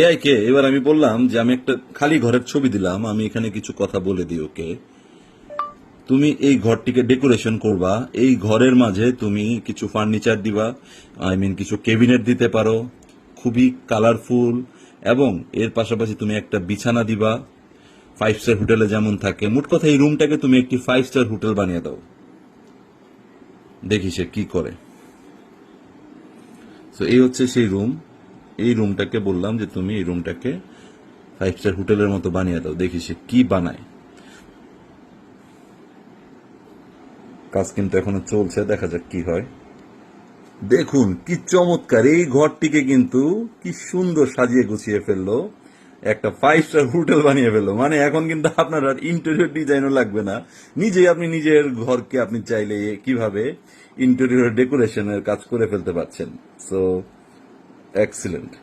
AI কে, এবার আমি বললাম যে আমি একটা খালি ঘরের ছবি দিলাম, আমি এখানে কিছু কথা বলে দিই ওকে। তুমি এই ঘরটিকে ডেকোরেশন করবা, এই ঘরের মাঝে তুমি কিছু ফার্নিচার দিবা, আই মিন কিছু কেবিনেট দিতে পারো, খুবই কালারফুল, এবং এর পাশাপাশি তুমি একটা বিছানা দিবা ফাইভ স্টার হোটেলে যেমন থাকে। মোট কথা এই রুমটাকে তুমি একটি ফাইভ স্টার হোটেল বানিয়ে দাও। দেখি সে কি করে। তো এই হচ্ছে সেই রুম। এই রুমটাকে বললাম যে তুমি এই রুমটাকে ফাইভ স্টার হোটেলের মতো বানিয়ে দাও। দেখি সে কি বানায়। কাজ কিন্তু এখনও চলছে, দেখা যাক কি হয়। দেখুন, কি চমৎকার। এই ঘরটিকে কিন্তু কি সুন্দর সাজিয়ে গুছিয়ে ফেলল। একটা ফাইভ স্টার হোটেল বানিয়ে ফেলল। মানে এখন কিন্তু আপনার আর ইন্টেরিয়র ডিজাইনও লাগবে না। নিজেই আপনি নিজের ঘরকে আপনি চাইলে কীভাবে ইন্টেরিয়র ডেকোরেশনের কাজ করে ফেলতে পারছেন। So excellent